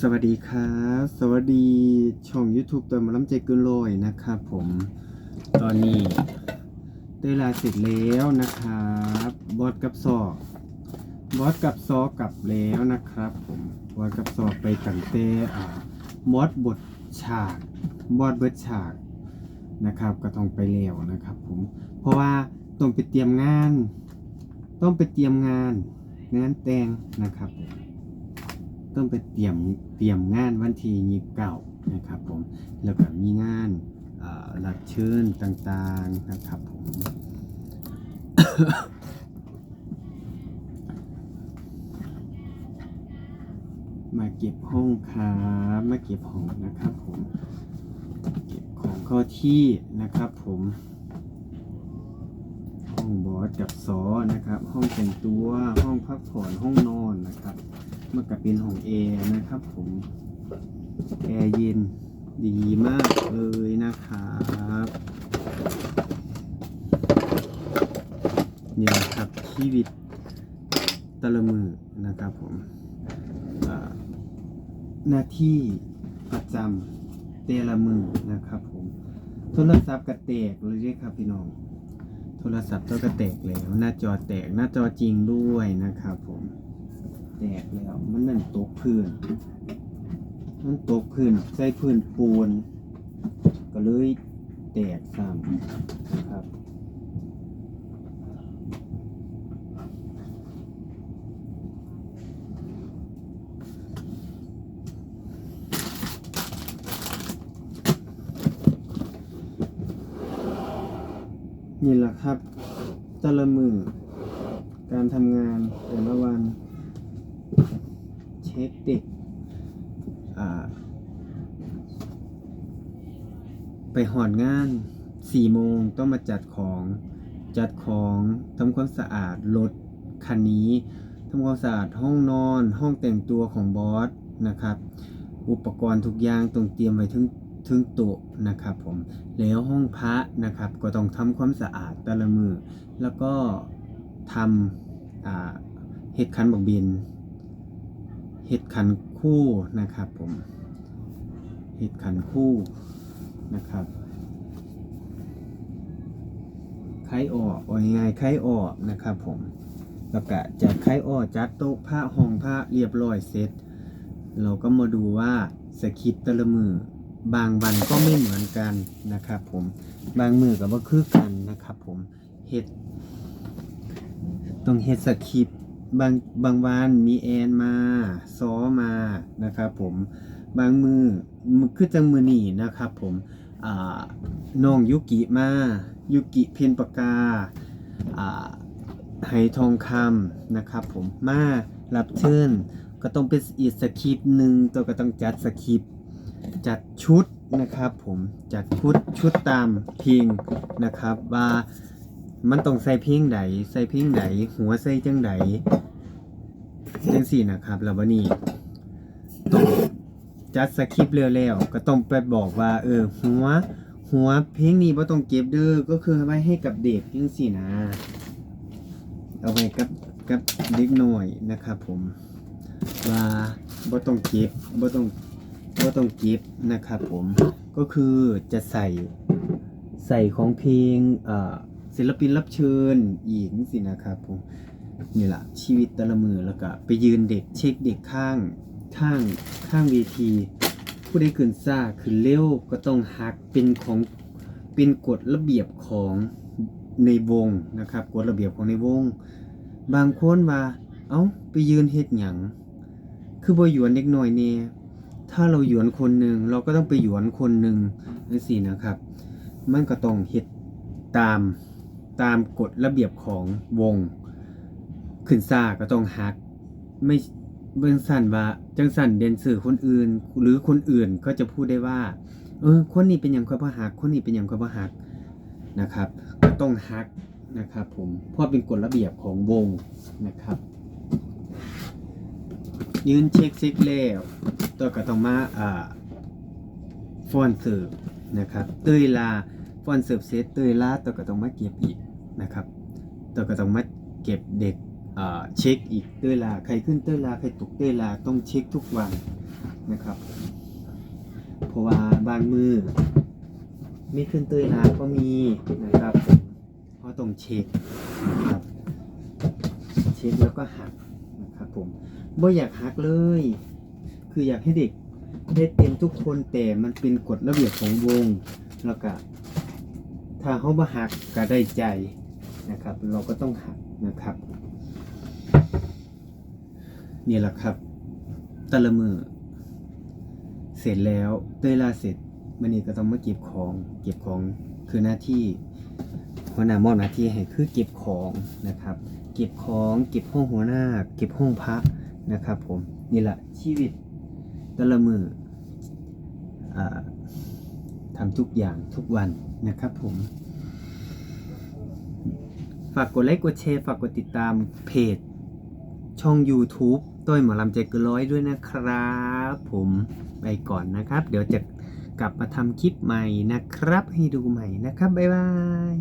สวัสดีครับสวัสดีช่อง YouTube ตัวมาล้ำใจเกินลอยนะครับผมตอนนี้ได้ลาเสร็จแล้วนะครับบอสกับซอบอสกับซอกลับแล้วนะครับผมบอสกับซอไปตั้งแต่อ่ามอสบทฉากบอสเบิดฉากนะครับก็ต้องไปแล้วนะครับผมเพราะว่าต้องไปเตรียมงาน ต้องไปเตรียมงานงานแต่งนะครับผม ต้องไปเตรียมเตรียมงานวันที่ยี่สิบเก้านะครับผมแล้วก็มีงานรับเชิญต่างๆนะครับผมมาเก็บห้องครับมาเก็บห้องนะครับผมเก็บของเข้าที่นะครับผมห้องบอสกับซอนะครับ ห้องแต่งตัวห้องพักผ่อนห้องนอน มันก็เป็นห้องแอร์นะครับผมแอร์เย็นดีมากเลยนะครับนี่แหละครับชีวิตตะละมือนะครับผมหน้าที่ประจำแต่ละมือนะครับผมโทรศัพท์กระแตกเลยด้ครับพี่น้อง โทรศัพท์ตัวกระแตกแล้ว หน้าจอแตกหน้าจอจริงด้วยนะครับผม แตกแล้วมันนั่นตกพื้น มันตกพื้นใส่พื้นปูน ก็เลยแตกซ้ำครับนี่แหละครับแต่ละมือการทำงานแต่ละวัน เช็คเด็กไปหอนงานสี่โมงต้องมาจัดของจัดของทำความสะอาดรถคันนี้ทำความสะอาดห้องนอนห้องแต่งตัวของบอสนะครับ อุปกรณ์ทุกอย่างต้องเตรียมไว้ถึงถึงโต๊ะนะครับผมแล้วห้องพระนะครับ ก็ต้องทำความสะอาดแต่ละมือ แล้วก็ทำเห็ดคันบักบิน เห็ดขันคู่นะครับผมเห็ดขันคู่นะครับไข่ออกเอาง่ายๆไข่ออกนะครับผมแล้วก็จัดไข่ออกจัดโต๊ะผ้าห้องผ้าเรียบร้อยเสร็จ เราก็มาดูว่าสคริปต์แต่ละมือบางวันก็ไม่เหมือนกันนะครับผมบางมือก็บ่คือกันนะครับผมเฮ็ดต้องเฮ็ดสคริปต์ บางบางวันมีแอนมาซ้อมานะครับผมบางมือมือคือจังมือนี่นะครับผมอ่าน้องยุกิมายุกิเพนปากาอ่าไหทองคำนะครับผมมารับเชิญก็ต้องเป็นอีกสคริปหนึ่งตัวก็ต้องจัดสคริปจัดชุดนะครับผมจัดชุดชุดตามเพลงนะครับว่า มันต้องใส่เพลงใดใส่เพลงใดหัวใส่จังใดจังสี่นะครับแล้ววันนี้ต้องจัดสคริปต์เร็วๆก็ต้องไปบอกว่า เออ หัว หัวเพลงนี้บ่ต้องเก็บเด้อก็คือไว้ให้กับเด็กจังสี่นะ เอาไว้กับกับเด็กหน้อยนะครับผมว่าบ่ต้องเก็บบ่ต้องบ่ต้องเก็บนะครับผมก็คือจะใส่ใส่ของเพลงเอ่อ ศิลปินรับเชิญอีกสินะครับผมนี่แหละชีวิตแต่ละมือแล้วก็ไปยืนเด็กเช็คเด็กข้างข้างข้างเวที ผู้ได้ขึ้นซ่าขึ้นเร็วก็ต้องหักเป็นของเป็นกฎระเบียบของในวงนะครับกฎระเบียบของในวง บางคนว่าเอ้าไปยืนเฮ็ดหยังคือบ่หยวนเด็กน้อยแน่ถ้าเราหยวนคนหนึ่งเราก็ต้องไปหยวนคนหนึ่งนั่นสินะครับ มันก็ต้องเฮ็ดตาม ตามกฎระเบียบของวง ขึ้นซาก็ต้องฮัก ไม่เบื้องสั่นว่าจังสั่นเดนสื่อคนอื่น หรือคนอื่นก็จะพูดได้ว่า เออ คนนี้เป็นอย่างค่อยบ่ฮัก คนนี้เป็นอย่างค่อยบ่ฮักนะครับ ก็ต้องฮักนะครับผมเพราะเป็นกฎระเบียบของวงนะครับ ยืนเช็คซิกแล้วตัวก็ต้องมาอ่าฟอนเสิร์ฟนะครับเตยลาฟอนเสิร์ฟเซตเตยลาตัวก็ต้องมาเก็บอีก นะครับตัวก็ต้องมาเก็บเด็กเช็คอีกเตยลาใครขึ้นเตยลาใครตกเตยลาต้องเช็คทุกวันนะครับเพราะว่าบางมือไมีขึ้นเตยลาก็มีนะครับเพราะต้องเช็คนะครับเช็คแล้วก็หักนะครับผมบ่อยากหักเลย คืออยากให้เด็กได้เต็มทุกคนแต่มันเป็นกฎระเบียบของวงแล้วก็ถ้าเขาบ่หักก็ได้ใจ นะครับ เราก็ต้องหักนะครับ นี่แหละครับตะละมือ เสร็จแล้วเตยลาเสร็จมันนี่ก็ต้องมาเก็บของ เก็บของคือหน้าที่หัวหน้ามอบหน้าที่ให้คือเก็บของนะครับ เก็บของเก็บห้องหัวหน้า เก็บห้องพระนะครับ ผมนี่แหละชีวิตต่ละมืออทำทุกอย่างทุกวันนะครับผม ฝากกดไลค์กดแชร์ฝากกดติดตามเพจ ช่อง YouTube ต้อยหมอลำใจเกินร้อยด้วยนะครับ ผมไปก่อนนะครับ เดี๋ยวจะกลับมาทำคลิปใหม่นะครับ ให้ดูใหม่นะครับ บ๊ายบาย